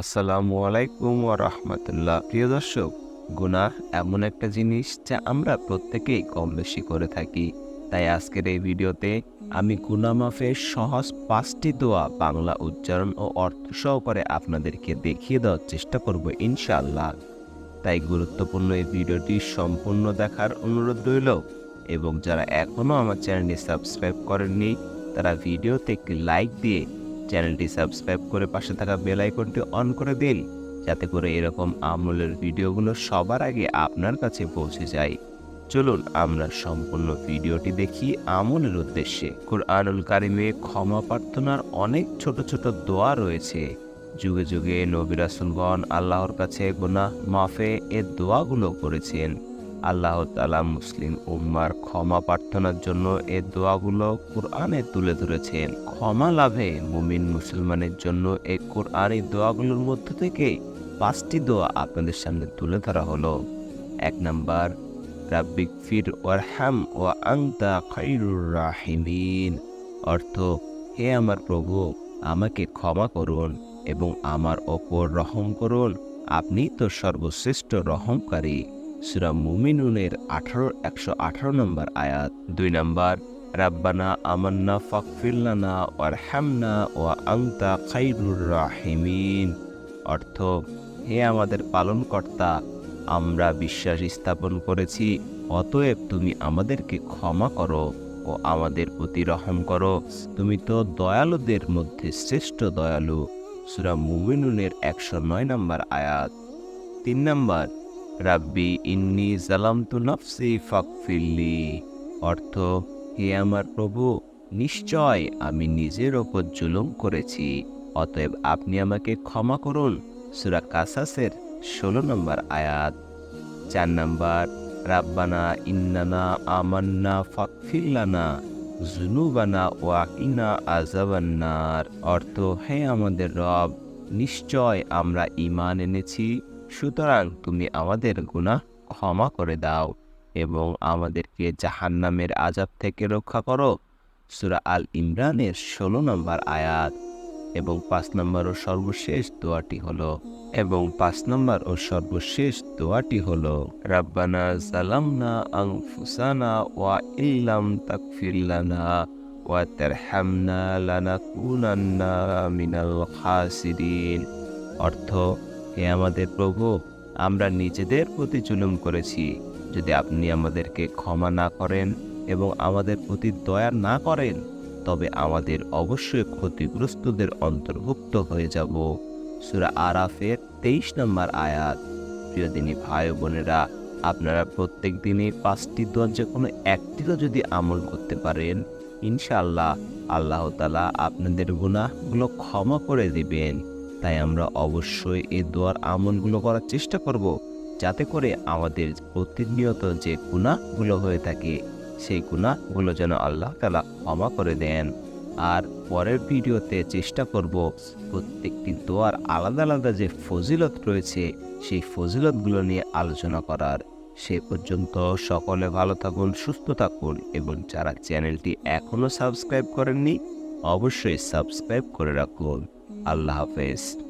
আসসালামু আলাইকুম রাহমাতুল্লাহ। প্রিয় দর্শক, গুনাহ এমন একটা জিনিস যা আমরা প্রত্যেকেই কম বেশি করে থাকি। তাই আজকের এই ভিডিওতে আমি গুনা মাফের সহজ পাঁচটি দোয়া বাংলা উচ্চারণ ও অর্থ সহকারে আপনাদেরকে দেখিয়ে দেওয়ার চেষ্টা করব ইনশাআল্লাহ। তাই গুরুত্বপূর্ণ এই ভিডিওটি সম্পূর্ণ দেখার অনুরোধ রইল এবং যারা এখনও আমার চ্যানেলটি সাবস্ক্রাইব করেননি, তারা ভিডিওতে একটি লাইক দিয়ে চ্যানেলটি সাবস্ক্রাইব করে পাশে থাকা বেল আইকনটি অন করে দিন, যাতে করে এরকম আমলের ভিডিওগুলো সবার আগে আপনার কাছে পৌঁছে যায়। চলুন আমরা সম্পূর্ণ ভিডিওটি দেখি আমলের উদ্দেশ্যে। কুরআনুল কারিমে ক্ষমা প্রার্থনার অনেক ছোট ছোট দোয়া রয়েছে। যুগে যুগে নবী রাসুলগণ আল্লাহর কাছে গুনাহ মাফে এ দোয়াগুলো করেছেন। আল্লাহ তালা মুসলিম উম্মার ক্ষমা প্রার্থনার জন্য এ দোয়াগুলো কোরআনে তুলে ধরেছেন। ক্ষমা লাভে মুমিন মুসলমানের জন্য এই কোরআনী দোয়াগুলোর মধ্য থেকে পাঁচটি দোয়া আপনাদের সামনে তুলে ধরা হলো। এক নাম্বার, রাব্বিক ফির ওয়ারহাম ও আংতা খাইরুর রাহিমিন। অর্থ, হে আমার প্রভু, আমাকে ক্ষমা করুন এবং আমার ওপর রহম করুন। আপনি তো সর্বশ্রেষ্ঠ রহমকারী। সুরা মুমিনুনের আঠারো, একশো আঠারো নম্বর আয়াত। দুই নম্বর, রাব্বানা আমান্না ফাকফিল্লানা হ্যামনা ও আংতা খাইরুর রাহিমিন। অর্থ, হে আমাদের পালনকর্তা, আমরা বিশ্বাস স্থাপন করেছি, অতএব তুমি আমাদেরকে ক্ষমা করো ও আমাদের প্রতি রহম করো। তুমি তো দয়ালুদের মধ্যে শ্রেষ্ঠ দয়ালু। সুরা মুমিনুনের একশো নয় নম্বর আয়াত। তিন নম্বর রাব্বি ইন্নি জালামতু নফসি ফাকফিল্লি অর্থ, হে আমার প্রভু, নিশ্চয় আমি নিজের ওপর জুলুম করেছি। অতএব আপনি আমাকে ক্ষমা করুন। সুরা কাসাসের ষোলো নম্বর আয়াত। চার নম্বর, রাব্বানা ইন্নানা আমান্না ফাকফিল্লানা জুনুবানা ওয়াকিনা আজাবান্নার অর্থ, হে আমাদের রব, নিশ্চয় আমরা ইমান এনেছি। সুতরাং তুমি আমাদের গুনাহ ক্ষমা করে দাও এবং আমাদেরকে জাহান্নামের আজাব থেকে রক্ষা করো। সুরা আল ইমরানের ষোলো নম্বর আয়াত এবং পাঁচ নম্বর ও সর্বশেষ দোয়াটি হলো এবং পাঁচ নম্বর ও সর্বশেষ দোয়াটি হলো, রাব্বানা জালামনা আনফুসানা ওয়া ইল্লাম তাকফিরলানা ওয়া তারহামনা লানাকুনান্না মিনাল খাসিরিন। অর্থ হে আমাদের প্রভু, আমরা নিজেদের প্রতি জুলুম করেছি। যদি আপনি আমাদেরকে ক্ষমা না করেন এবং আমাদের প্রতি দয়া না করেন, তবে আমাদের অবশ্যই ক্ষতিগ্রস্তদের অন্তর্ভুক্ত হয়ে যাব। সুরা আরাফের তেইশ নম্বর আয়াত। প্রিয় দিনী ভাই বোনেরা, আপনারা প্রত্যেক দিনই পাঁচটি দোয়া যে কোনো একটিরও যদি আমল করতে পারেন, ইনশাআল্লাহ আল্লাহ তালা আপনাদের গুণাহগুলো ক্ষমা করে দিবেন। তাই আমরা অবশ্যই এই দোয়ার আমলগুলো করার চেষ্টা করব যাতে করে আমাদের প্রতিনিয়ত যে গুণাহগুলো হয়ে থাকে, সেই গুণাহগুলো যেন আল্লাহ তালা ক্ষমা করে দেন। আর পরের ভিডিওতে চেষ্টা করব প্রত্যেকটি দোয়ার আলাদা আলাদা যে ফজিলত রয়েছে, সেই ফজিলতগুলো নিয়ে আলোচনা করার। সে পর্যন্ত সকলে ভালো থাকুন, সুস্থ থাকুন এবং যারা চ্যানেলটি এখনও সাবস্ক্রাইব করেননি, অবশ্যই সাবস্ক্রাইব করে রাখুন। আল্লাহ হাফেজ।